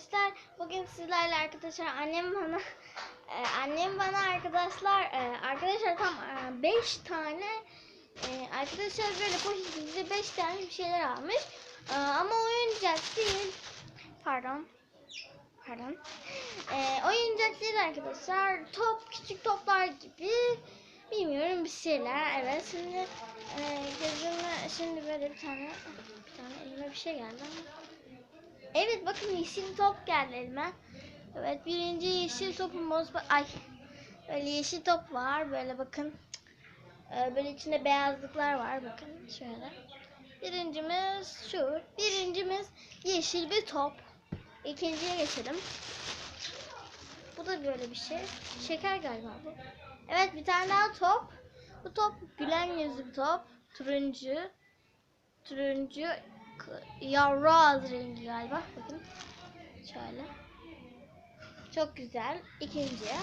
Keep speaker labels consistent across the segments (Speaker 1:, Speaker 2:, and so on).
Speaker 1: arkadaşlar. Bugün sizlerle arkadaşlar annem bana e, annem bana arkadaşlar e, arkadaşlar tam 5 tane e, arkadaşlar böyle poşetimizde 5 tane bir şeyler almış. E, ama oyuncak değil. Pardon. Pardon. E, oyuncak değil arkadaşlar. Top, küçük toplar gibi. Bilmiyorum bir şeyler. Evet şimdi e, gözüme şimdi böyle bir tane bir tane elime bir şey geldi ama. Evet bakın yeşil top geldi elime. Evet birinci yeşil topumuz ay böyle yeşil top var böyle bakın. Ee, böyle içinde beyazlıklar var bakın şöyle. Birincimiz şu. Birincimiz yeşil bir top. İkinciye geçelim. Bu da böyle bir şey. Şeker galiba bu. Evet bir tane daha top. Bu top gülen yüzlü bir top. Turuncu. Turuncu yavru ağız rengi galiba. Bakın. Şöyle. Çok güzel. İkinciye.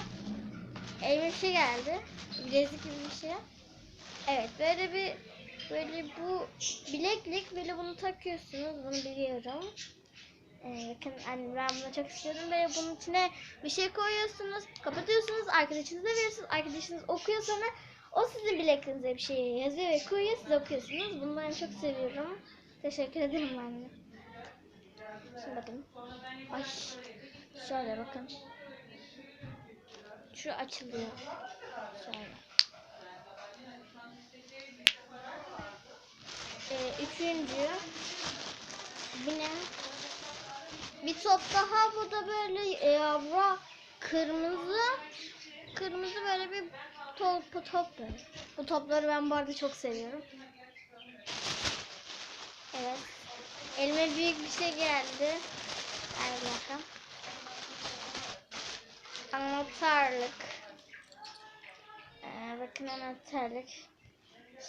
Speaker 1: Elime bir şey geldi. Bilezik gibi bir şey. Evet böyle bir böyle bu bileklik böyle bunu takıyorsunuz. Bunu biliyorum. Ee, bakın anne ben bunu çok istiyordum. Böyle bunun içine bir şey koyuyorsunuz. Kapatıyorsunuz. Arkadaşınıza veriyorsunuz. Arkadaşınız okuyor sonra o sizin bilekliğinize bir şey yazıyor ve koyuyor. Siz okuyorsunuz. Bunları çok seviyorum. Teşekkür ederim anne. Şimdi bakın. Ay. Şöyle bakın. Şu açılıyor. Şöyle. Ee, üçüncü. Bu ne? Bir top daha. Bu da böyle e, yavru kırmızı. Kırmızı böyle bir top, top. Bu topları ben bu arada çok seviyorum. Evet. Elime büyük bir şey geldi. Hadi bakalım. Anahtarlık. Ee, bakın anahtarlık.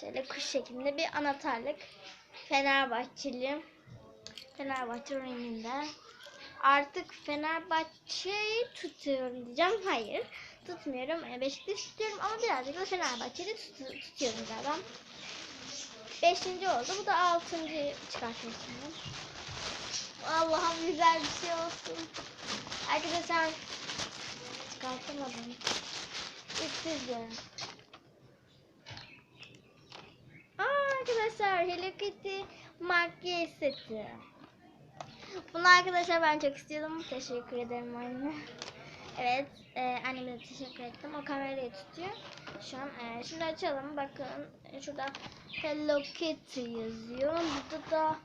Speaker 1: Şöyle kuş şeklinde bir anahtarlık. Fenerbahçeli. Fenerbahçe renginde. Artık Fenerbahçe'yi tutuyorum diyeceğim. Hayır. Tutmuyorum. Ee, Beşiktaş tutuyorum ama birazcık da Fenerbahçe'yi tut tutuyorum zaten. Beşinci oldu. Bu da altıncı çıkartmak şimdi. Allah'ım güzel bir şey olsun. Arkadaşlar çıkartamadım. İpsiz. Aa, arkadaşlar Hello Kitty makyaj seti. Bunu arkadaşlar ben çok istiyordum. Teşekkür ederim anne. Evet, e, anneme teşekkür ettim. O kamerayı tutuyor. Şu an e, şimdi açalım. Bakın e, şurada Hello Kitty yazıyor. Burada da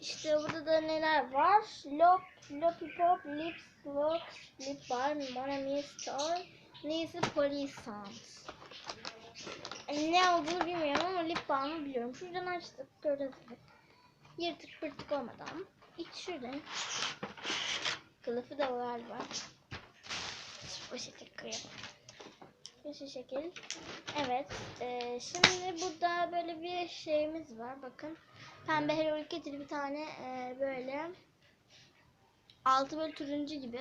Speaker 1: işte burada da neler var? Lop, Lollipop, Lips, Lux, Lip Bar, Monami Star, Neyse Polisans. E, ne olduğunu bilmiyorum ama lip balmı biliyorum. Şuradan açtık. Gördüğünüz gibi. Yırtık pırtık olmadan. İç şuradan. Kılıfı da var galiba. Şu poşete koyalım. Şu şekil. Evet. E, şimdi burada böyle bir şeyimiz var. Bakın. Pembe Hello Kitty'li bir tane e, böyle altı böyle turuncu gibi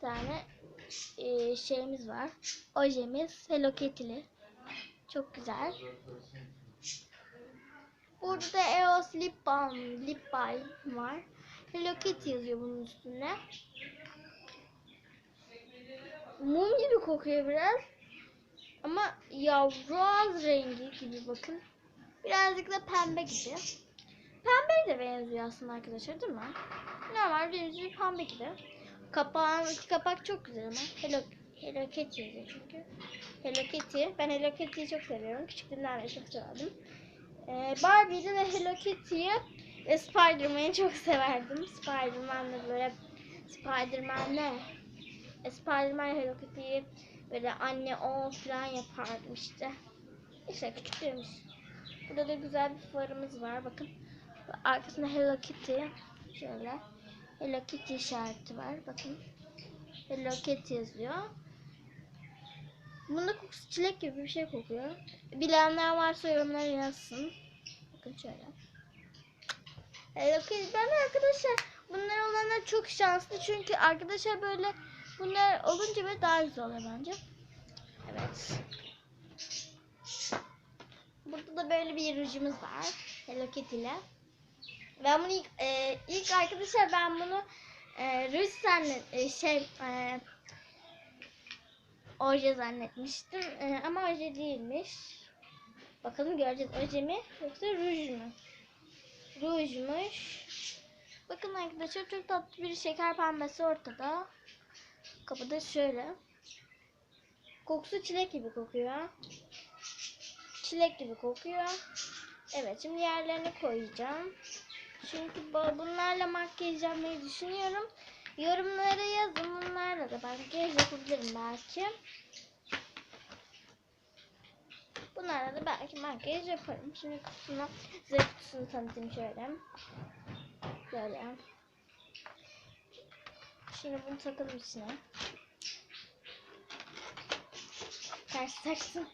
Speaker 1: tane e, şeyimiz var. Ojemiz Hello Kitty'li. Çok güzel. Burada da Eos Lip Balm, Lip Balm var. Hello Kitty yazıyor bunun üstünde. Mum gibi kokuyor biraz. Ama yavru ağız rengi gibi bakın. Birazcık da pembe gibi. Pembeye de benziyor aslında arkadaşlar değil mi? Normal bir pembe gibi. Kapağın kapak çok güzel ama. Hello, Hello Kitty çünkü. Hello Kitty. Ben Hello Kitty'yi çok seviyorum. Küçüklüğümden beri çok severdim. Ee, Barbie'de de Hello Kitty'yi ve Spider-Man'i çok severdim. Spider-Man de böyle Spider-Man ne? E, Spider-Man Hello Kitty'yi böyle anne o falan yapardım işte. İşte küçüklüğümüz. Burada da güzel bir farımız var. Bakın. Arkasında Hello Kitty. Şöyle. Hello Kitty işareti var. Bakın. Hello Kitty yazıyor. Bunda kokusu çilek gibi bir şey kokuyor. Bilenler varsa yorumlara yazsın. Bakın şöyle. Hello Kitty. Ben arkadaşlar bunlar olanlar çok şanslı. Çünkü arkadaşlar böyle bunlar olunca böyle daha güzel oluyor bence. Evet. Burada da böyle bir rujumuz var. Hello Kitty ile. Ben bunu ilk, e, ilk arkadaşlar ben bunu e, ruj zannet e, şey e, oje zannetmiştim E, ama oje değilmiş. Bakalım göreceğiz oje mi yoksa ruj mu? Rujmuş. Bakın arkadaşlar çok tatlı bir şeker pembesi ortada. Kapıda şöyle. Kokusu çilek gibi kokuyor. Çilek gibi kokuyor. Evet şimdi yerlerine koyacağım. Çünkü bu- bunlarla makyaj yapmayı düşünüyorum. Yorumlara yazın. Bunlarla da makyaj yapabilirim belki. Bunlarla da belki makyaj yaparım. Şimdi kutusunu, size kutusunu tanıtayım şöyle. Böyle. Şimdi bunu takalım içine. Ters taksın.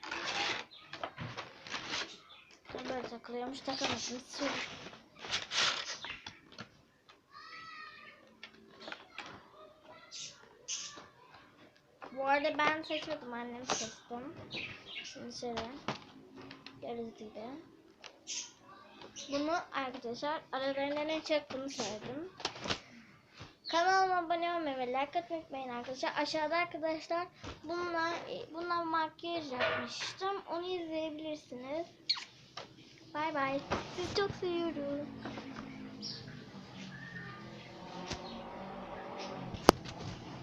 Speaker 1: Böyle takılıyormuş. Takamadım. Sür. Bu arada ben seçmedim. Annem seçtim. Şimdi şöyle. Gördüğünüz gibi. Bunu arkadaşlar aralarından en çok bunu. Kanalıma abone olmayı ve like atmayı unutmayın arkadaşlar. Aşağıda arkadaşlar bununla, bununla makyaj yapmıştım. Onu izleyebilirsiniz. Bay bay. Sizi çok seviyorum.